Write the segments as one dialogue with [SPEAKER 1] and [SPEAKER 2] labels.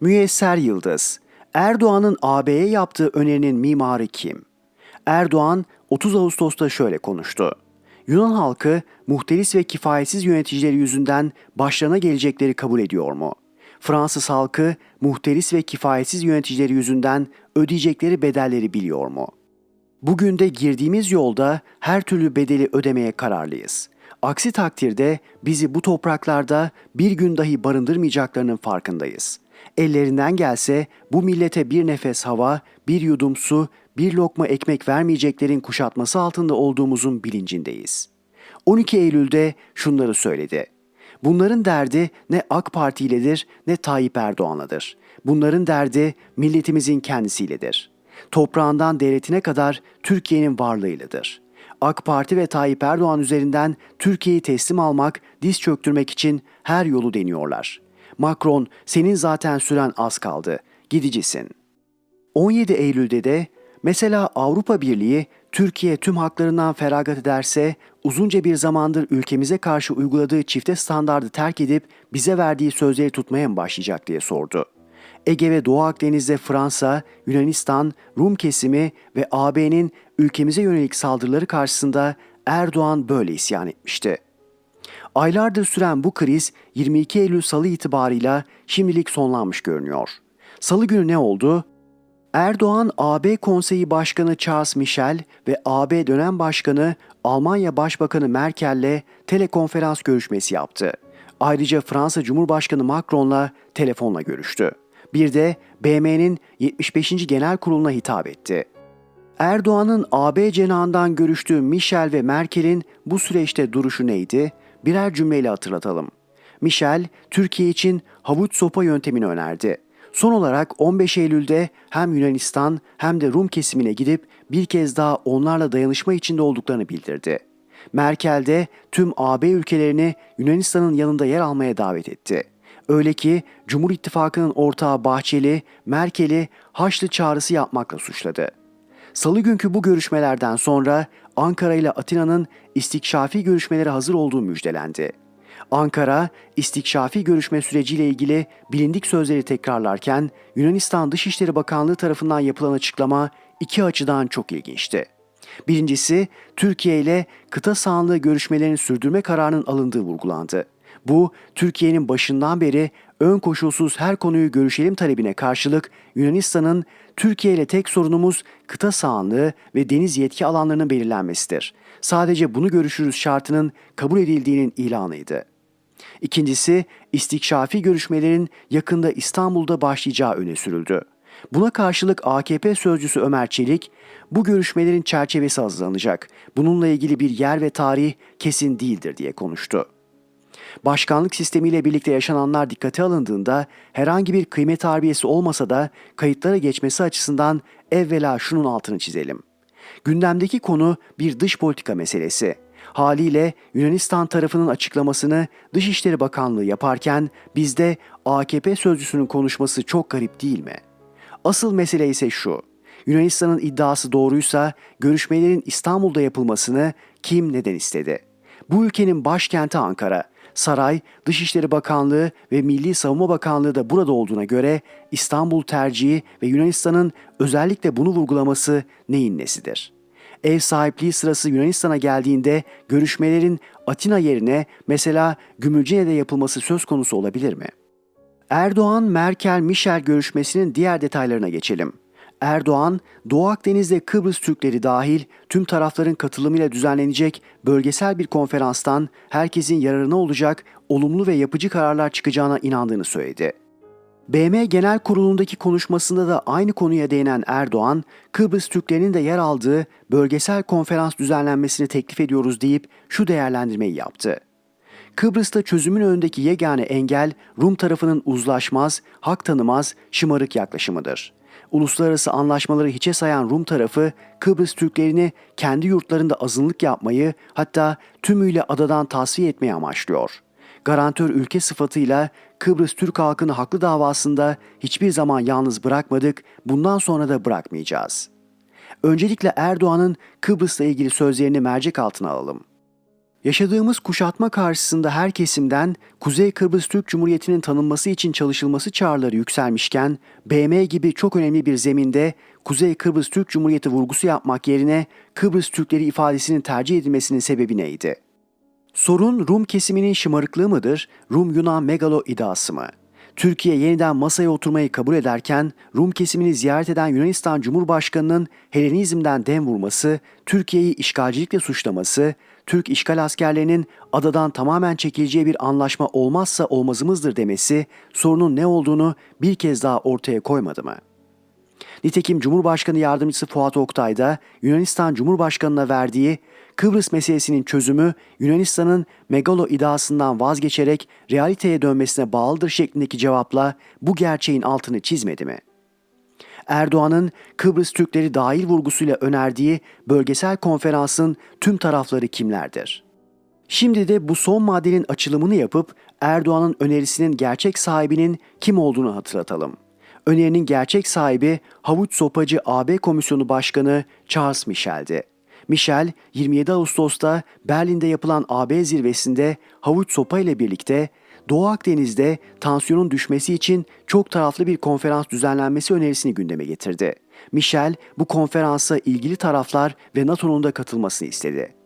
[SPEAKER 1] Müyesser Yıldız Erdoğan'ın AB'ye yaptığı önerinin mimarı kim? Erdoğan 30 Ağustos'ta şöyle konuştu. Yunan halkı muhteris ve kifayetsiz yöneticileri yüzünden başlarına gelecekleri kabul ediyor mu? Fransız halkı muhteris ve kifayetsiz yöneticileri yüzünden ödeyecekleri bedelleri biliyor mu? Bugün de girdiğimiz yolda her türlü bedeli ödemeye kararlıyız. Aksi takdirde bizi bu topraklarda bir gün dahi barındırmayacaklarının farkındayız. Ellerinden gelse bu millete bir nefes hava, bir yudum su, bir lokma ekmek vermeyeceklerin kuşatması altında olduğumuzun bilincindeyiz. 12 Eylül'de şunları söyledi. Bunların derdi ne AK Parti iledir ne Tayyip Erdoğan'ladır. Bunların derdi milletimizin kendisiyledir. Toprağından devletine kadar Türkiye'nin varlığıyladır. AK Parti ve Tayyip Erdoğan üzerinden Türkiye'yi teslim almak, diz çöktürmek için her yolu deniyorlar. Macron, senin zaten süren az kaldı. Gidicisin. 17 Eylül'de de mesela Avrupa Birliği Türkiye tüm haklarından feragat ederse uzunca bir zamandır ülkemize karşı uyguladığı çifte standardı terk edip bize verdiği sözleri tutmaya mı başlayacak diye sordu. Ege ve Doğu Akdeniz'de Fransa, Yunanistan, Rum kesimi ve AB'nin ülkemize yönelik saldırıları karşısında Erdoğan böyle isyan etmişti. Aylardır süren bu kriz 22 Eylül Salı itibarıyla şimdilik sonlanmış görünüyor. Salı günü ne oldu? Erdoğan AB Konseyi Başkanı Charles Michel ve AB dönem başkanı Almanya Başbakanı Merkel'le telekonferans görüşmesi yaptı. Ayrıca Fransa Cumhurbaşkanı Macron'la telefonla görüştü. Bir de BM'nin 75. Genel Kurulu'na hitap etti. Erdoğan'ın AB cenahından görüştüğü Michel ve Merkel'in bu süreçte duruşu neydi? Birer cümleyle hatırlatalım. Michel, Türkiye için havuç sopa yöntemini önerdi. Son olarak 15 Eylül'de hem Yunanistan hem de Rum kesimine gidip bir kez daha onlarla dayanışma içinde olduklarını bildirdi. Merkel de tüm AB ülkelerini Yunanistan'ın yanında yer almaya davet etti. Öyle ki Cumhur İttifakı'nın ortağı Bahçeli, Merkel'i Haçlı çağrısı yapmakla suçladı. Salı günkü bu görüşmelerden sonra Ankara ile Atina'nın istikşafi görüşmeleri hazır olduğu müjdelendi. Ankara, istikşafi görüşme süreciyle ilgili bilindik sözleri tekrarlarken Yunanistan Dışişleri Bakanlığı tarafından yapılan açıklama iki açıdan çok ilginçti. Birincisi, Türkiye ile kıta sahanlığı görüşmelerini sürdürme kararının alındığı vurgulandı. Bu, Türkiye'nin başından beri ön koşulsuz her konuyu görüşelim talebine karşılık Yunanistan'ın Türkiye ile tek sorunumuz kıta sahanlığı ve deniz yetki alanlarının belirlenmesidir. Sadece bunu görüşürüz şartının kabul edildiğinin ilanıydı. İkincisi, istikşafi görüşmelerin yakında İstanbul'da başlayacağı öne sürüldü. Buna karşılık AKP sözcüsü Ömer Çelik, bu görüşmelerin çerçevesi hazırlanacak. Bununla ilgili bir yer ve tarih kesin değildir diye konuştu. Başkanlık sistemiyle birlikte yaşananlar dikkate alındığında herhangi bir kıymet harbiyesi olmasa da kayıtlara geçmesi açısından evvela şunun altını çizelim. Gündemdeki konu bir dış politika meselesi. Haliyle Yunanistan tarafının açıklamasını Dışişleri Bakanlığı yaparken bizde AKP sözcüsünün konuşması çok garip değil mi? Asıl mesele ise şu. Yunanistan'ın iddiası doğruysa görüşmelerin İstanbul'da yapılmasını kim neden istedi? Bu ülkenin başkenti Ankara. Saray, Dışişleri Bakanlığı ve Milli Savunma Bakanlığı da burada olduğuna göre İstanbul tercihi ve Yunanistan'ın özellikle bunu vurgulaması neyin nesidir? Ev sahipliği sırası Yunanistan'a geldiğinde görüşmelerin Atina yerine mesela Gümülcine'de yapılması söz konusu olabilir mi? Erdoğan, Merkel, Michel görüşmesinin diğer detaylarına geçelim. Erdoğan, Doğu Akdeniz'de Kıbrıs Türkleri dahil tüm tarafların katılımıyla düzenlenecek bölgesel bir konferanstan herkesin yararına olacak olumlu ve yapıcı kararlar çıkacağına inandığını söyledi. BM Genel Kurulu'ndaki konuşmasında da aynı konuya değinen Erdoğan, Kıbrıs Türklerinin de yer aldığı bölgesel konferans düzenlenmesini teklif ediyoruz deyip şu değerlendirmeyi yaptı. Kıbrıs'ta çözümün önündeki yegane engel Rum tarafının uzlaşmaz, hak tanımaz, şımarık yaklaşımıdır. Uluslararası anlaşmaları hiçe sayan Rum tarafı Kıbrıs Türklerini kendi yurtlarında azınlık yapmayı hatta tümüyle adadan tasfiye etmeyi amaçlıyor. Garantör ülke sıfatıyla Kıbrıs Türk halkını haklı davasında hiçbir zaman yalnız bırakmadık, bundan sonra da bırakmayacağız. Öncelikle Erdoğan'ın Kıbrıs'la ilgili sözlerini mercek altına alalım. Yaşadığımız kuşatma karşısında her kesimden Kuzey Kıbrıs Türk Cumhuriyeti'nin tanınması için çalışılması çağrıları yükselmişken, BM gibi çok önemli bir zeminde Kuzey Kıbrıs Türk Cumhuriyeti vurgusu yapmak yerine Kıbrıs Türkleri ifadesinin tercih edilmesinin sebebi neydi? Sorun Rum kesiminin şımarıklığı mıdır, Rum-Yunan megalo iddiası mı? Türkiye yeniden masaya oturmayı kabul ederken Rum kesimini ziyaret eden Yunanistan Cumhurbaşkanı'nın Helenizm'den dem vurması, Türkiye'yi işgalcilikle suçlaması, Türk işgal askerlerinin adadan tamamen çekileceği bir anlaşma olmazsa olmazımızdır demesi sorunun ne olduğunu bir kez daha ortaya koymadı mı? Nitekim Cumhurbaşkanı Yardımcısı Fuat Oktay da Yunanistan Cumhurbaşkanı'na verdiği Kıbrıs meselesinin çözümü Yunanistan'ın megalo iddiasından vazgeçerek realiteye dönmesine bağlıdır şeklindeki cevapla bu gerçeğin altını çizmedi mi? Erdoğan'ın Kıbrıs Türkleri dahil vurgusuyla önerdiği bölgesel konferansın tüm tarafları kimlerdir? Şimdi de bu son maddenin açılımını yapıp Erdoğan'ın önerisinin gerçek sahibinin kim olduğunu hatırlatalım. Önerinin gerçek sahibi Havuç Sopacı AB Komisyonu Başkanı Charles Michel'di. Michel 27 Ağustos'ta Berlin'de yapılan AB zirvesinde Havuç Sopa ile birlikte Doğu Akdeniz'de tansiyonun düşmesi için çok taraflı bir konferans düzenlenmesi önerisini gündeme getirdi. Michel bu konferansa ilgili taraflar ve NATO'nun da katılmasını istedi.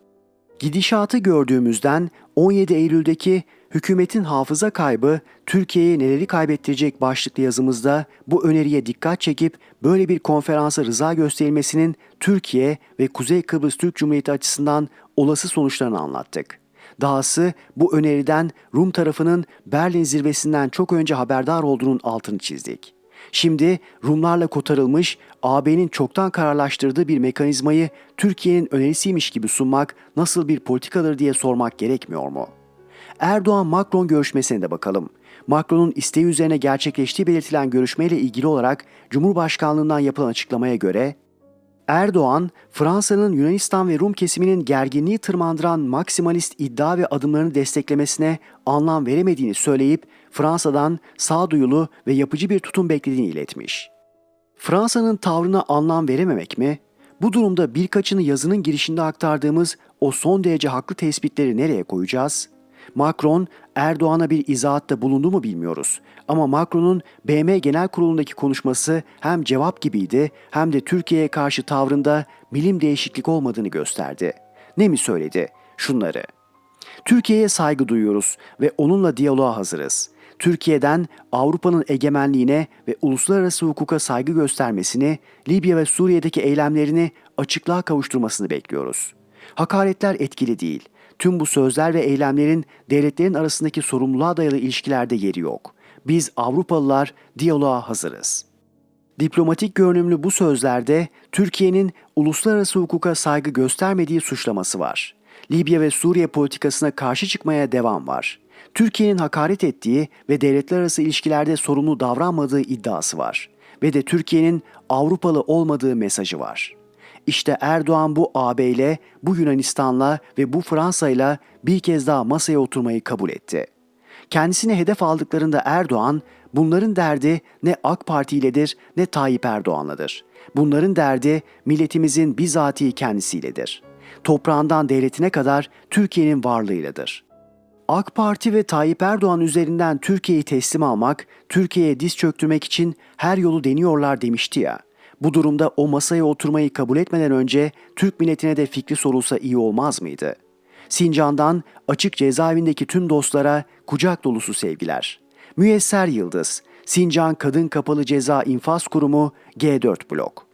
[SPEAKER 1] Gidişatı gördüğümüzden 17 Eylül'deki hükümetin hafıza kaybı Türkiye'ye neleri kaybettirecek başlıklı yazımızda bu öneriye dikkat çekip böyle bir konferansa rıza gösterilmesinin Türkiye ve Kuzey Kıbrıs Türk Cumhuriyeti açısından olası sonuçlarını anlattık. Dahası bu öneriden Rum tarafının Berlin zirvesinden çok önce haberdar olduğunun altını çizdik. Şimdi Rumlarla kotarılmış AB'nin çoktan kararlaştırdığı bir mekanizmayı Türkiye'nin önerisiymiş gibi sunmak nasıl bir politikadır diye sormak gerekmiyor mu? Erdoğan-Macron görüşmesine de bakalım. Macron'un isteği üzerine gerçekleştiği belirtilen görüşmeyle ilgili olarak Cumhurbaşkanlığından yapılan açıklamaya göre Erdoğan, Fransa'nın Yunanistan ve Rum kesiminin gerginliği tırmandıran maksimalist iddia ve adımlarını desteklemesine anlam veremediğini söyleyip Fransa'dan sağduyulu ve yapıcı bir tutum beklediğini iletmiş. Fransa'nın tavrına anlam verememek mi? Bu durumda birkaçını yazının girişinde aktardığımız o son derece haklı tespitleri nereye koyacağız? Macron Erdoğan'a bir izahatta bulundu mu bilmiyoruz. Ama Macron'un BM Genel Kurulu'ndaki konuşması hem cevap gibiydi hem de Türkiye'ye karşı tavrında bilim değişiklik olmadığını gösterdi. Ne mi söyledi? Şunları. Türkiye'ye saygı duyuyoruz ve onunla diyaloğa hazırız. Türkiye'den Avrupa'nın egemenliğine ve uluslararası hukuka saygı göstermesini, Libya ve Suriye'deki eylemlerini açıklığa kavuşturmasını bekliyoruz. Hakaretler etkili değil. Tüm bu sözler ve eylemlerin devletlerin arasındaki sorumluluğa dayalı ilişkilerde yeri yok. Biz Avrupalılar diyaloğa hazırız. Diplomatik görünümlü bu sözlerde Türkiye'nin uluslararası hukuka saygı göstermediği suçlaması var. Libya ve Suriye politikasına karşı çıkmaya devam var. Türkiye'nin hakaret ettiği ve devletler arası ilişkilerde sorumlu davranmadığı iddiası var. Ve de Türkiye'nin Avrupalı olmadığı mesajı var.'' İşte Erdoğan bu AB ile, bu Yunanistan'la ve bu Fransa'yla bir kez daha masaya oturmayı kabul etti. Kendisine hedef aldıklarında Erdoğan, bunların derdi ne AK Parti iledir ne Tayyip Erdoğan'ladır. Bunların derdi milletimizin bizatihi kendisiyledir. Toprağından devletine kadar Türkiye'nin varlığıyladır. AK Parti ve Tayyip Erdoğan üzerinden Türkiye'yi teslim almak, Türkiye'ye diz çöktürmek için her yolu deniyorlar demişti ya. Bu durumda o masaya oturmayı kabul etmeden önce Türk milletine de fikri sorulsa iyi olmaz mıydı? Sincan'dan açık cezaevindeki tüm dostlara kucak dolusu sevgiler. Müyesser Yıldız, Sincan Kadın Kapalı Ceza İnfaz Kurumu G4 Blok.